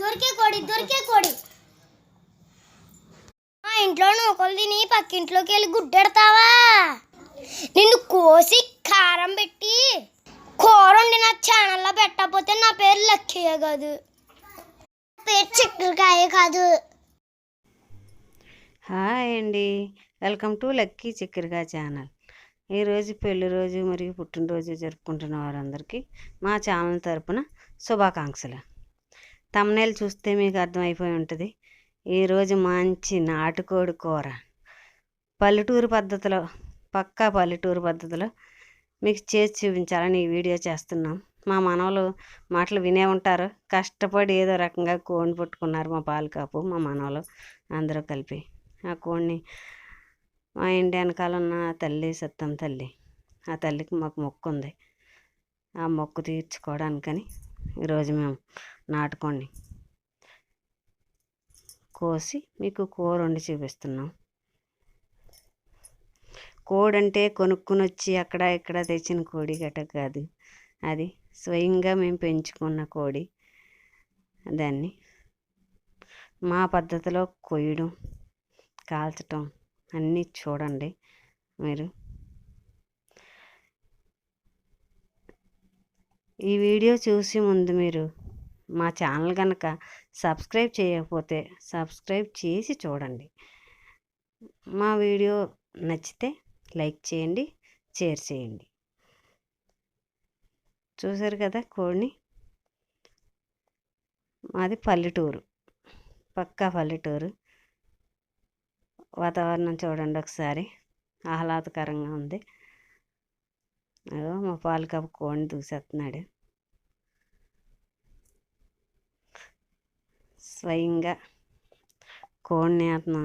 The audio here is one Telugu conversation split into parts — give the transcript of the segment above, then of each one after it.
దొరికే కోడి దొరికే కోడి. మా ఇంట్లో నూకలు తిని పక్కింట్లోకి వెళ్ళి గుడ్డెడతావా? నిన్ను కోసి కారం పెట్టి కూర వండి నా ఛానల్లో పెట్టకపోతే నా పేరు లక్కయ్య కాదు. పేరు చక్కెరకాయ కాదు. హాయ్ అండి. వెల్కమ్ టు లక్కీ చక్కెరకాయ ఛానల్. ఈరోజు పెళ్ళి రోజు మరియు పుట్టినరోజు జరుపుకుంటున్న వారందరికీ మా ఛానల్ తరపున శుభాకాంక్షలు. తమ్నేలు చూస్తే మీకు అర్థమైపోయి ఉంటుంది ఈరోజు మంచి నాటుకోడి కూర. పల్లెటూరు పద్ధతిలో పక్కా పల్లెటూరు పద్ధతిలో మీకు చేసి చూపించాలని ఈ వీడియో చేస్తున్నాం. మా మనవలు మాటలు వినే ఉంటారు కష్టపడి ఏదో రకంగా కోడిని పట్టుకున్నారు మా పాలకాపు మా మనవలు అందరూ కలిపి. ఆ కోడిని మా ఇంటి వెనకాల ఉన్న తల్లి సత్తం తల్లి ఆ తల్లికి మాకు మొక్కు ఉంది ఆ మొక్కు తీర్చుకోవడానికని ఈరోజు మేము నాటుకోండి కోసి మీకు కూర వండి చూపిస్తున్నాం. కోడి అంటే కొనుక్కుని వచ్చి అక్కడ ఇక్కడ తెచ్చిన కోడి గట కాదు. అది స్వయంగా మేము పెంచుకున్న కోడి. దాన్ని మా పద్ధతిలో కొయ్యడం కాల్చటం అన్నీ చూడండి మీరు. ఈ వీడియో చూసి ముందు మీరు మా ఛానల్ కనుక సబ్స్క్రైబ్ చేయకపోతే సబ్స్క్రైబ్ చేసి చూడండి. మా వీడియో నచ్చితే లైక్ చేయండి షేర్ చేయండి. చూసారు కదా కోడిని? మాది పల్లెటూరు పక్కా పల్లెటూరు. వాతావరణం చూడండి ఒకసారి. ఆహ్లాదకరంగా ఉంది. అదో మా పాలు కప్పు కోడిని దూసేస్తున్నాడు. స్వయంగా కోడిని అతను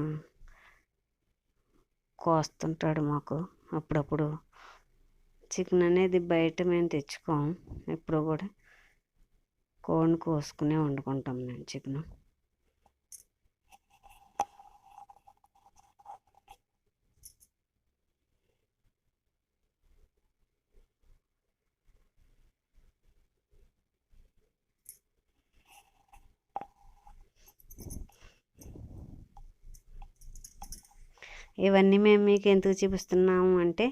కోస్తుంటాడు మాకు. అప్పుడప్పుడు చికెన్ అనేది బయట మేము తెచ్చుకోం. ఎప్పుడు కూడా కోడిని కోసుకునే వండుకుంటాం మేము చికెను. ఇవన్నీ మేము మీకు ఎందుకు చూపిస్తున్నాము అంటే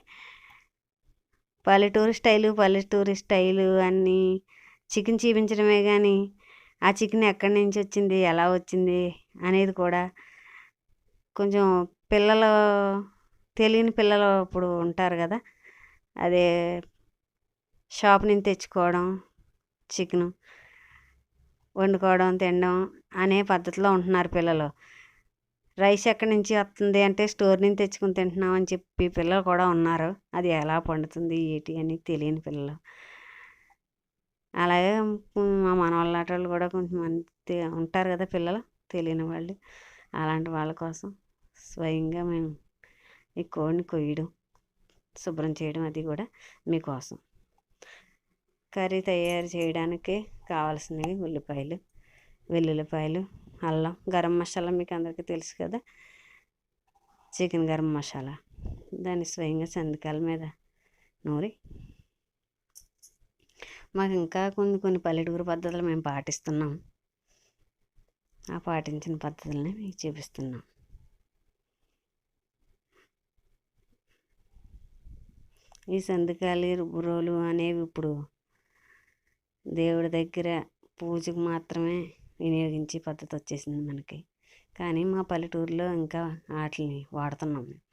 పల్లెటూరు స్టైలు పల్లెటూరు స్టైలు అన్నీ చికెన్ చూపించడమే కానీ ఆ చికెన్ ఎక్కడి నుంచి వచ్చింది ఎలా వచ్చింది అనేది కూడా కొంచెం పిల్లలు తెలియని పిల్లలు ఇప్పుడు ఉంటారు కదా అదే షాప్ నుంచి తెచ్చుకోవడం చికెను వండుకోవడం తినడం అనే పద్ధతిలో ఉంటున్నారు పిల్లలు. రైస్ ఎక్కడి నుంచి వస్తుంది అంటే స్టోర్ నుంచి తెచ్చుకుని తింటున్నాం అని చెప్పి పిల్లలు కూడా ఉన్నారు. అది ఎలా పండుతుంది ఏంటి అని తెలియని పిల్లలు. అలాగే మా మనవాళ్ళ వాళ్ళు కూడా కొంతమంది ఉంటారు కదా పిల్లలు తెలియని వాళ్ళు. అలాంటి వాళ్ళ కోసం స్వయంగా మేము ఈ కోడిని కొయ్యడం శుభ్రం చేయడం అది కూడా మీకోసం కర్రీ తయారు చేయడానికి కావాల్సినవి ఉల్లిపాయలు వెల్లుల్లిపాయలు అల్లం గరం మసాలా మీకు అందరికీ తెలుసు కదా? చికెన్ గరం మసాలా. దాన్ని స్వయంగా సంతకాల మీద నూరి మాకు ఇంకా కొన్ని కొన్ని పల్లెటూరు పద్ధతులు మేము పాటిస్తున్నాం. ఆ పాటించిన పద్ధతులని మీకు చూపిస్తున్నాం. ఈ సంతకాలు రుబ్బురోలు అనేవి ఇప్పుడు దేవుడి దగ్గర పూజకు మాత్రమే వినియోగించే పద్ధతి వచ్చేసింది మనకి కానీ మా పల్లెటూరులో ఇంకా వాటిని వాడుతున్నాం మేము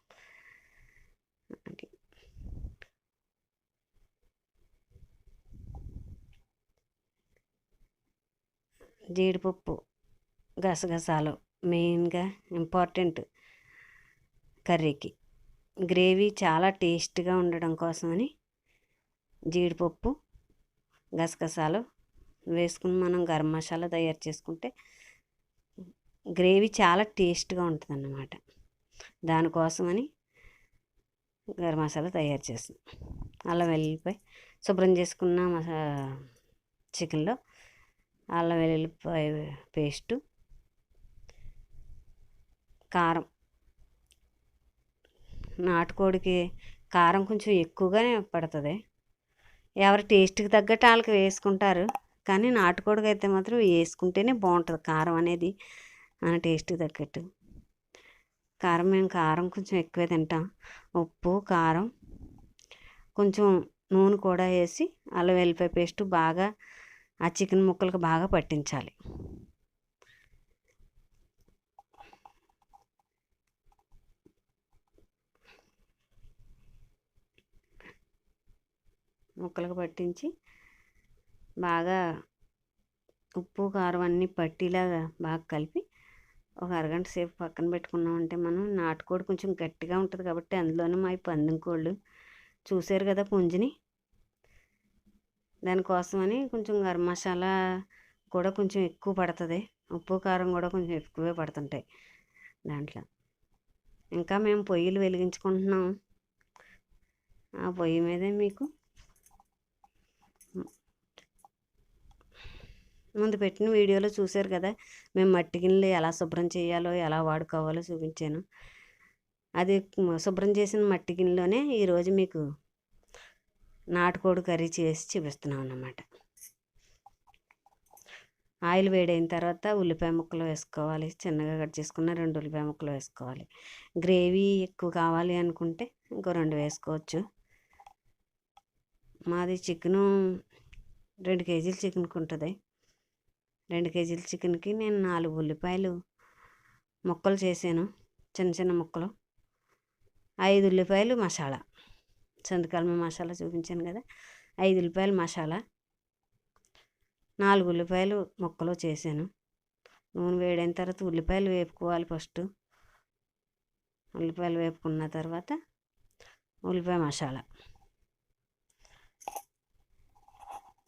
అది. జీడిపప్పు గసగసాలు మెయిన్గా ఇంపార్టెంట్ కర్రీకి గ్రేవీ చాలా టేస్ట్గా ఉండడం కోసమని జీడిపప్పు గసగసాలు వేసుకుని మనం గరం మసాలా తయారు చేసుకుంటే గ్రేవీ చాలా టేస్ట్గా ఉంటుంది అన్నమాట దానికోసమని గరం మసాలా తయారు చేస్తాం. అల్లం వెల్లుల్లిపై శుభ్రం చేసుకున్న మసా చికెన్లో అల్లం వెల్లుల్లిపాయ పేస్టు కారం. నాటుకోడికి కారం కొంచెం ఎక్కువగానే పడుతుంది. ఎవరి టేస్ట్కి తగ్గట్టు వాళ్ళకి వేసుకుంటారు. కానీ నాటుకోడికి అయితే మాత్రం వేసుకుంటేనే బాగుంటుంది. కారం అనేది మన టేస్ట్కి తగ్గట్టు. కారం మేము కారం కొంచెం ఎక్కువే తింటాం. ఉప్పు కారం కొంచెం నూనె కూడా వేసి అల్లం వెల్లిపాయ పేస్ట్ బాగా ఆ చికెన్ ముక్కలకు బాగా పట్టించాలి. ముక్కలకు పట్టించి బాగా ఉప్పు కారం అన్నీ పట్టిలాగా బాగా కలిపి ఒక అరగంట సేపు పక్కన పెట్టుకున్నామంటే మనం నాటుకోడి కొంచెం గట్టిగా ఉంటుంది కాబట్టి అందులోనే మా పందెం కోళ్ళు చూసారు కదా పుంజిని? దానికోసమని కొంచెం గరం మసాలా కూడా కొంచెం ఎక్కువ పడుతుంది. ఉప్పు కారం కూడా కొంచెం ఎక్కువే పడుతుంటాయి దాంట్లో. ఇంకా మేము పొయ్యిలు వెలిగించుకుంటున్నాం. ఆ పొయ్యి మీదే మీకు ముందు పెట్టిన వీడియోలో చూశారు కదా మేము మట్టి గిన్నెలు ఎలా శుభ్రం చేయాలో ఎలా వాడుకోవాలో చూపించాను. అది శుభ్రం చేసిన మట్టి గిన్నెలోనే ఈరోజు మీకు నాటుకోడి కర్రీ చేసి చూపిస్తున్నాం అన్నమాట. ఆయిల్ వేడైన తర్వాత ఉల్లిపాయ ముక్కలు వేసుకోవాలి చిన్నగా కట్ చేసుకున్న రెండు ఉల్లిపాయ ముక్కలు వేసుకోవాలి. గ్రేవీ ఎక్కువ కావాలి అనుకుంటే ఇంకో రెండు వేసుకోవచ్చు. మాది చికెను రెండు కేజీలు చికెన్కి ఉంటుంది. రెండు కేజీల చికెన్కి నేను నాలుగు ఉల్లిపాయలు ముక్కలు చేశాను చిన్న చిన్న ముక్కలు. ఐదు ఉల్లిపాయలు మసాలా సంతకాలమ మసాలా చూపించాను కదా. ఐదు ఉల్లిపాయలు మసాలా నాలుగు ఉల్లిపాయలు ముక్కలు చేశాను. నూనె వేడైన తర్వాత ఉల్లిపాయలు వేపుకోవాలి ఫస్ట్. ఉల్లిపాయలు వేపుకున్న తర్వాత ఉల్లిపాయ మసాలా.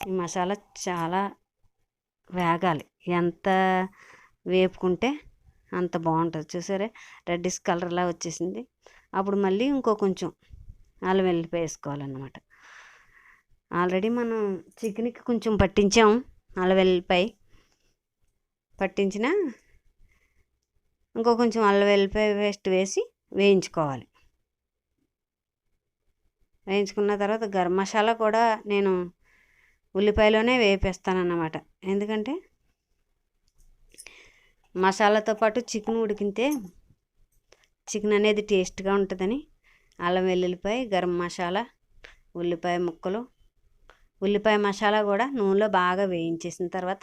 ఈ మసాలా చాలా వేగాలి. ఎంత వేపుకుంటే అంత బాగుంటుంది. చూసారే? రెడ్డిష్ కలర్లా వచ్చేసింది. అప్పుడు మళ్ళీ ఇంకో కొంచెం అల్లం వెల్లిపాయ వేసుకోవాలన్నమాట. ఆల్రెడీ మనం చికెన్కి కొంచెం పట్టించాం అల్లం వెల్లిపాయ పట్టించిన ఇంకో కొంచెం అల్లం వెల్లిపాయ పేస్ట్ వేసి వేయించుకోవాలి. వేయించుకున్న తర్వాత గరం మసాలా కూడా నేను ఉల్లిపాయలోనే వేపేస్తానన్నమాట. ఎందుకంటే మసాలాతో పాటు చికెన్ ఉడికితే చికెన్ అనేది టేస్ట్గా ఉంటుందని. అల్లం వెల్లుల్లిపాయ గరం మసాలా ఉల్లిపాయ ముక్కలు. ఉల్లిపాయ మసాలా కూడా నూనెలో బాగా వేయించేసిన తర్వాత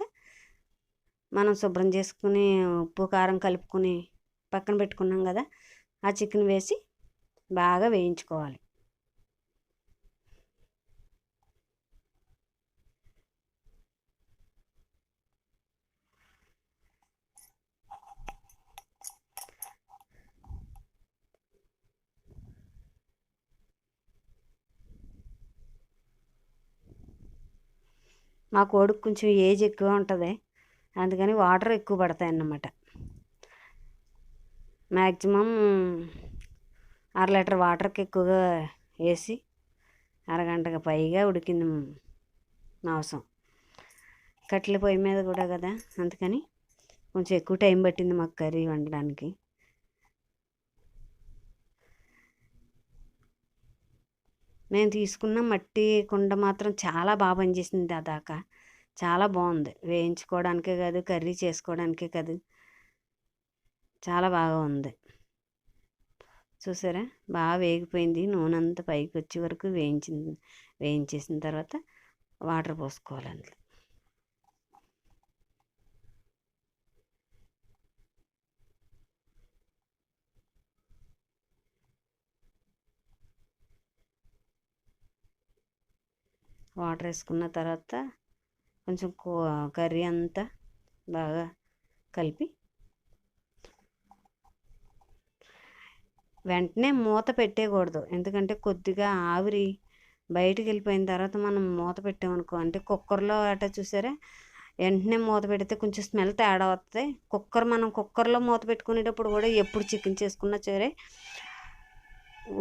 మనం శుభ్రం చేసుకుని ఉప్పు కారం కలుపుకుని పక్కన పెట్టుకున్నాం కదా ఆ చికెన్ వేసి బాగా వేయించుకోవాలి. మా కోడికి కొంచెం ఏజ్ ఎక్కువ ఉంటుంది. అందుకని వాటర్ ఎక్కువ పడతాయి అన్నమాట. మ్యాక్సిమం అర లీటర్ వాటర్కి ఎక్కువగా వేసి అరగంటకు పైగా ఉడికింది మాంసం. కట్టెల పొయ్యి మీద కూడా కదా అందుకని కొంచెం ఎక్కువ టైం పట్టింది మాకు కర్రీ వండడానికి. నేను తీసుకున్న మట్టి కుండ మాత్రం చాలా బాగా పనిచేసింది ఆ దాకా చాలా బాగుంది. వేయించుకోవడానికే కాదు కర్రీ చేసుకోవడానికే కాదు. చాలా బాగా ఉంది. చూసారా? బాగా వేగిపోయింది. నూనె అంతా పైకి వచ్చే వరకు వేయించింది. వేయించేసిన తర్వాత వాటర్ పోసుకోవాలి అందులో వాటర్ వేసుకున్న తర్వాత కొంచెం కో కర్రీ అంతా బాగా కలిపి వెంటనే మూత పెట్టేయకూడదు. ఎందుకంటే కొద్దిగా ఆవిరి బయటికి వెళ్ళిపోయిన తర్వాత మనం మూత పెట్టామనుకో అంటే కుక్కర్లో అట చూసారా? వెంటనే మూత పెడితే కొంచెం స్మెల్ తేడా వస్తుంది కుక్కర్ మనం కుక్కర్లో మూత పెట్టుకునేటప్పుడు కూడా ఎప్పుడు చికెన్ చేసుకున్నా సరే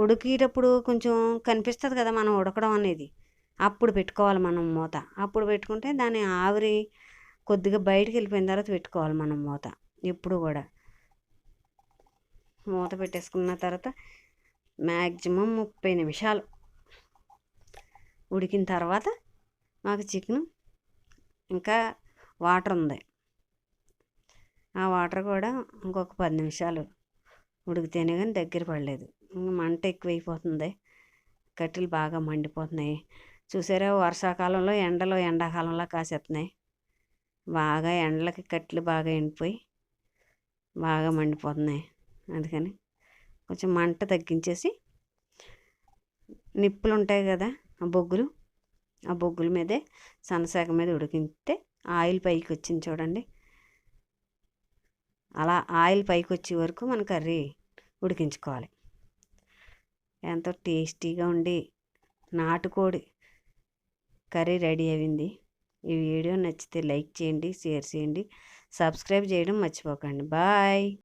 ఉడికేటప్పుడు కొంచెం కనిపిస్తుంది కదా మనం ఉడకడం అనేది. అప్పుడు పెట్టుకోవాలి మనం మూత. అప్పుడు పెట్టుకుంటే దాని ఆవిరి కొద్దిగా బయటికి వెళ్ళిపోయిన తర్వాత పెట్టుకోవాలి మనం మూత. ఎప్పుడు కూడా. మూత పెట్టేసుకున్న తర్వాత మ్యాక్సిమం ముప్పై నిమిషాలు ఉడికిన తర్వాత మాకు చికెన్ ఇంకా వాటర్ ఉంది. ఆ వాటర్ కూడా ఇంకొక పది నిమిషాలు ఉడికితేనే కానీ దగ్గర పడలేదు. మంట ఎక్కువైపోతుంది. కట్టెలు బాగా మండిపోతున్నాయి. చూసారా వర్షాకాలంలో ఎండలు ఎండాకాలంలో కాసేస్తున్నాయి బాగా ఎండలకి కట్టెలు బాగా ఎండిపోయి బాగా మండిపోతున్నాయి. అందుకని కొంచెం మంట తగ్గించేసి నిప్పులు ఉంటాయి కదా ఆ బొగ్గులు. ఆ బొగ్గుల మీదే సన్నశాఖ మీద ఉడికితే ఆయిల్ పైకి వచ్చింది చూడండి. అలా ఆయిల్ పైకి వచ్చే వరకు మన కర్రీ ఉడికించుకోవాలి. ఎంతో టేస్టీగా ఉండి నాటుకోడి కర్రీ రెడీ అయింది ఈ వీడియో నచ్చితే లైక్ చేయండి షేర్ చేయండి సబ్స్క్రైబ్ చేయడం మర్చిపోకండి. బాయ్.